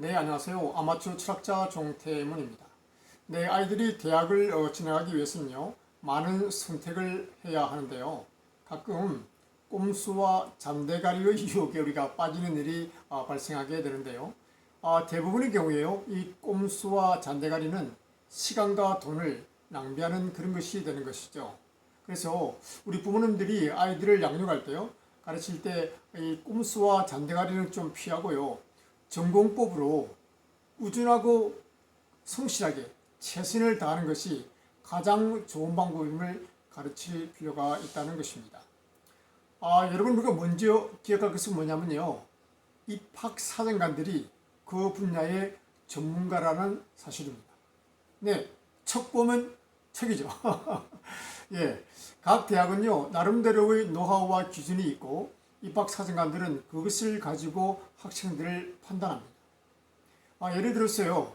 네, 안녕하세요. 아마추어 철학자 종태문입니다. 네, 아이들이 대학을 어, 진학하기 위해서는요, 많은 선택을 해야 하는데요. 가끔 꼼수와 잠대가리의 유혹에 우리가 빠지는 일이 아, 발생하게 되는데요. 아, 대부분의 경우에요, 이 꼼수와 잔대가리는 시간과 돈을 낭비하는 그런 것이 되는 것이죠. 그래서 우리 부모님들이 아이들을 양육할 때요, 가르칠 때 이 꼼수와 잔대가리는 좀 피하고요, 전공법으로 꾸준하고 성실하게 최선을 다하는 것이 가장 좋은 방법임을 가르칠 필요가 있다는 것입니다. 아, 여러분 우리가 먼저 기억할 것은 뭐냐면요. 입학 사정관들이 그 분야의 전문가라는 사실입니다. 네, 척 보면 척이죠. 예, 각 대학은요 나름대로의 노하우와 기준이 있고 입학 사정관들은 그것을 가지고 학생들을 판단합니다. 아, 예를 들었어요.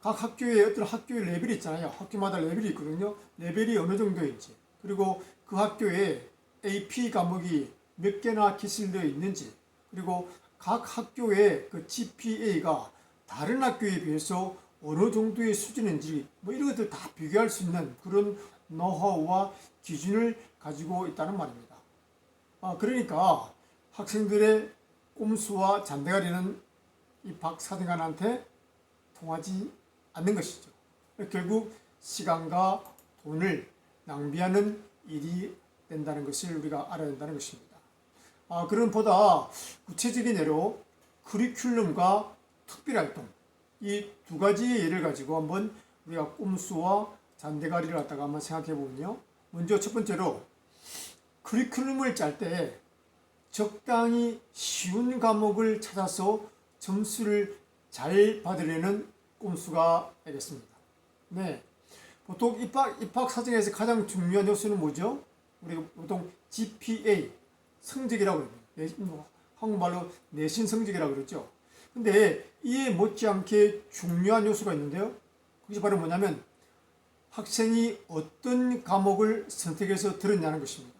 각 학교에 어떤 학교의 레벨이 있잖아요. 학교마다 레벨이 있거든요. 레벨이 어느 정도인지, 그리고 그 학교에 AP 과목이 몇 개나 기술되어 있는지, 그리고 각 학교의 그 GPA가 다른 학교에 비해서 어느 정도의 수준인지, 뭐 이런 것들 다 비교할 수 있는 그런 노하우와 기준을 가지고 있다는 말입니다. 아, 그러니까 학생들의 꼼수와 잔대가리는 이 박사등관한테 통하지 않는 것이죠. 결국 시간과 돈을 낭비하는 일이 된다는 것을 우리가 알아야 된다는 것입니다. 아, 그런 보다 구체적인 예로 커리큘럼과 특별활동 이 두 가지의 예를 가지고 한번 우리가 꼼수와 잔대가리를 갖다가 한번 생각해 보면요. 먼저 첫 번째로 커리큘럼을 짤 때 적당히 쉬운 과목을 찾아서 점수를 잘 받으려는 꼼수가 되겠습니다. 네. 보통 입학, 입학 사정에서 가장 중요한 요소는 뭐죠? 우리가 보통 GPA, 성적이라고. 내신, 뭐, 한국말로 내신 성적이라고 그러죠. 근데 이에 못지않게 중요한 요소가 있는데요. 그것이 바로 뭐냐면 학생이 어떤 과목을 선택해서 들었냐는 것입니다.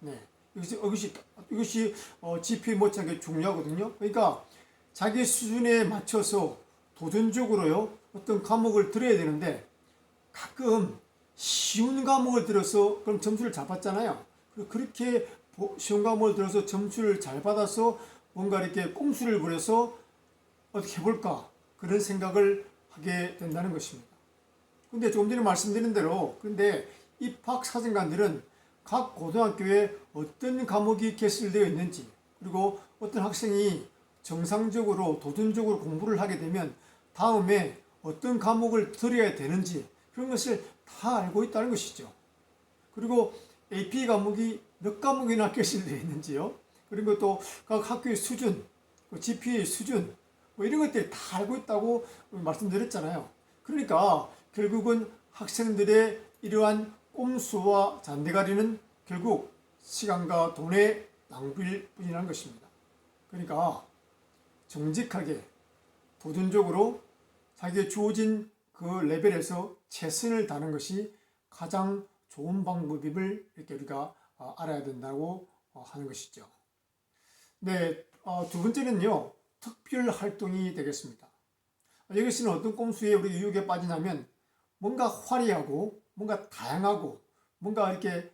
네. 이것이, 이것이, 이것이 어, GPA 못지않게 중요하거든요. 그러니까 자기 수준에 맞춰서 도전적으로요 어떤 과목을 들어야 되는데 가끔 쉬운 과목을 들어서 그럼 점수를 잘 받잖아요. 그렇게 쉬운 과목을 들어서 점수를 잘 받아서 뭔가 이렇게 꼼수를 부려서 어떻게 해볼까 그런 생각을 하게 된다는 것입니다. 근데 조금 전에 말씀드린 대로 근데 입학 사정관들은 각 고등학교에 어떤 과목이 개설되어 있는지 그리고 어떤 학생이 정상적으로 도전적으로 공부를 하게 되면 다음에 어떤 과목을 들어야 되는지 그런 것을 다 알고 있다는 것이죠. 그리고 AP 과목이 몇 과목이나 개설되어 있는지요. 그리고 또 각 학교의 수준, GPA 수준 뭐 이런 것들이 다 알고 있다고 말씀드렸잖아요. 그러니까 결국은 학생들의 이러한 꼼수와 잔대가리는 결국 시간과 돈의 낭비일 뿐이라는 것입니다. 그러니까 정직하게 도전적으로 자기의 주어진 그 레벨에서 최선을 다하는 것이 가장 좋은 방법임을 이렇게 우리가 어, 알아야 된다고 어, 하는 것이죠. 네, 어, 두 번째는요, 특별 활동이 되겠습니다. 여기서는 어떤 꼼수에 우리 유혹에 빠지냐면 뭔가 화려하고 뭔가 다양하고 뭔가 이렇게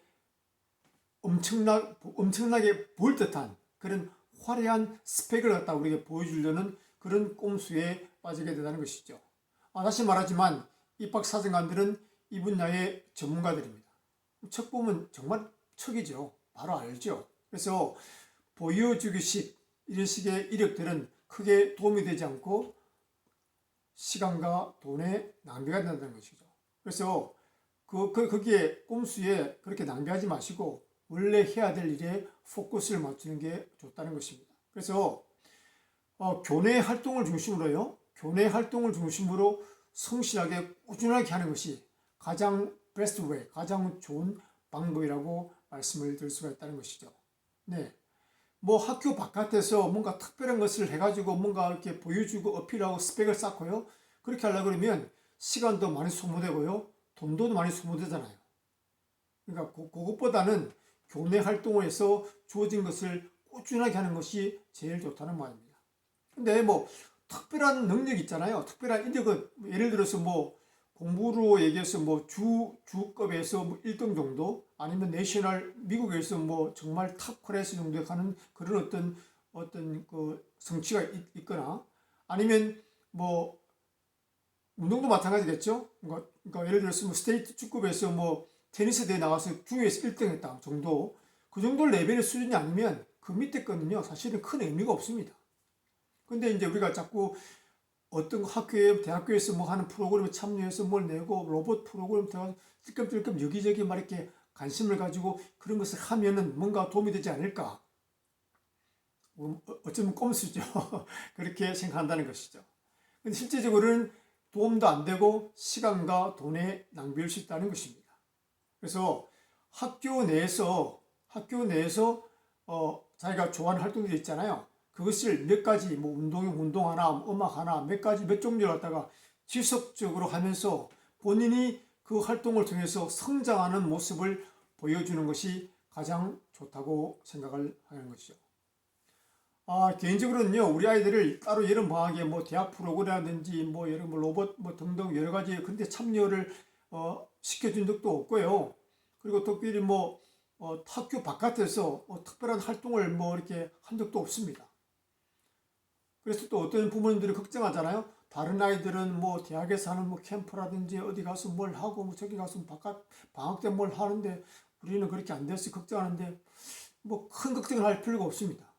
엄청나, 엄청나게 보일 듯한 그런 화려한 스펙을 갖다 우리에게 보여주려는 그런 꼼수에 빠지게 된다는 것이죠. 아, 다시 말하지만 입학 사정관들은 이 분야의 전문가들입니다. 척 보면 정말 척이죠. 바로 알죠. 그래서 보여주기식 이런 식의 이력들은 크게 도움이 되지 않고 시간과 돈의 낭비가 된다는 것이죠. 그래서 그, 그 거기에 꼼수에 그렇게 낭비하지 마시고 원래 해야 될 일에 포커스를 맞추는 게 좋다는 것입니다. 그래서 어, 교내 활동을 중심으로요. 교내 활동을 중심으로 성실하게 꾸준하게 하는 것이 가장 베스트 웨이, 가장 좋은 방법이라고 말씀을 드릴 수가 있다는 것이죠. 네. 뭐 학교 바깥에서 뭔가 특별한 것을 해가지고 뭔가 이렇게 보여주고 어필하고 스펙을 쌓고요. 그렇게 하려고 그러면 시간도 많이 소모되고요. 돈도 많이 소모되잖아요. 그러니까 그, 그것보다는 교내 활동을 해서 주어진 것을 꾸준하게 하는 것이 제일 좋다는 말입니다. 근데 뭐 특별한 능력 있잖아요. 특별한 인력은 예를 들어서 뭐 공부로 얘기해서 뭐 주 주급에서 뭐 1등 정도 아니면 내셔널 미국에서 뭐 정말 탑 클래스 정도에 가는 그런 어떤 어떤 그 성취가 있, 있거나 아니면 뭐 운동도 마찬가지겠죠. 그러니까, 그러니까 예를 들어서 뭐 스테이트 축구부에서 뭐 테니스 대회 나가서 중에서 1등 했다 정도 그 정도 레벨의 수준이 아니면 그 밑에 거는요 사실은 큰 의미가 없습니다. 근데 이제 우리가 자꾸 어떤 학교에 대학교에서 뭐 하는 프로그램에 참여해서 뭘 내고 로봇 프로그램 들어가서 찔끔찔끔 여기저기 막 이렇게 관심을 가지고 그런 것을 하면은 뭔가 도움이 되지 않을까. 뭐 어- 어쩌면 꼼수죠. 그렇게 생각한다는 것이죠. 근데 실제적으로는 도움도 안 되고 시간과 돈의 낭비일 수 있다는 것입니다. 그래서 학교 내에서 학교 내에서 어 자기가 좋아하는 활동들이 있잖아요. 그것을 몇 가지 뭐 운동 운동 하나 음악 하나 몇 가지 몇 종류를 갖다가 지속적으로 하면서 본인이 그 활동을 통해서 성장하는 모습을 보여주는 것이 가장 좋다고 생각을 하는 것이죠. 아, 개인적으로는요, 우리 아이들을 따로 여름 방학에 뭐 대학 프로그램이라든지 뭐 여러 뭐 로봇 뭐 등등 여러 가지 근데 참여를 어, 시켜준 적도 없고요. 그리고 특별히 뭐 어, 학교 바깥에서 어, 특별한 활동을 뭐 이렇게 한 적도 없습니다. 그래서 또 어떤 부모님들이 걱정하잖아요. 다른 아이들은 뭐 대학에서 하는 뭐 캠프라든지 어디 가서 뭘 하고 뭐 저기 가서 바깥 방학 때 뭘 하는데 우리는 그렇게 안 돼서 걱정하는데 뭐 큰 걱정을 할 필요가 없습니다.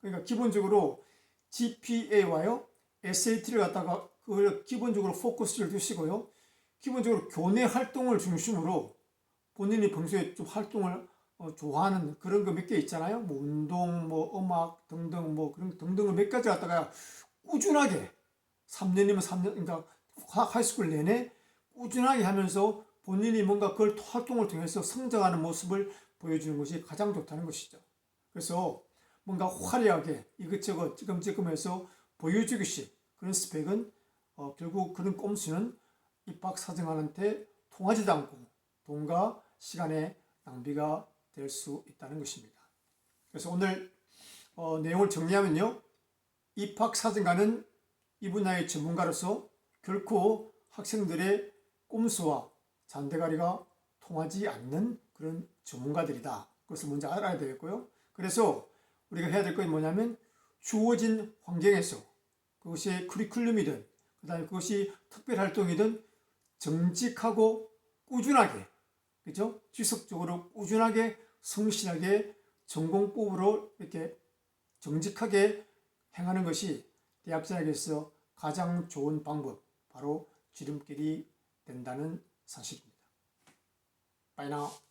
그러니까 기본적으로 GPA와요 SAT를 갖다가 그걸 기본적으로 포커스를 두시고요. 기본적으로 교내 활동을 중심으로 본인이 평소에 좀 활동을 어, 좋아하는 그런 거 몇 개 있잖아요. 뭐 운동, 뭐 음악 등등 뭐 그런 등등을 몇 가지 갖다가 꾸준하게 3년이면 3년 그러니까 하- 하이스쿨 내내 꾸준하게 하면서 본인이 뭔가 그걸 활동을 통해서 성장하는 모습을 보여주는 것이 가장 좋다는 것이죠. 그래서 뭔가 화려하게 이것저것 찌끔찌끔해서 보여주기식 그런 스펙은 어, 결국 그런 꼼수는 입학 사정한테 통하지도 않고 돈과 시간의 낭비가 될 수 있다는 것입니다. 그래서 오늘 어, 내용을 정리하면요. 입학 사정관은 이 분야의 전문가로서 결코 학생들의 꼼수와 잔대가리가 통하지 않는 그런 전문가들이다. 그것을 먼저 알아야 되겠고요. 그래서 우리가 해야 될 것이 뭐냐면 주어진 환경에서 그것이 커리큘럼이든 그다음에 그것이 특별 활동이든 정직하고 꾸준하게 그죠? 지속적으로 꾸준하게 성실하게 전공법으로 이렇게 정직하게 행하는 것이 대학 진학에서 가장 좋은 방법 바로 지름길이 된다는 사실입니다. Bye now.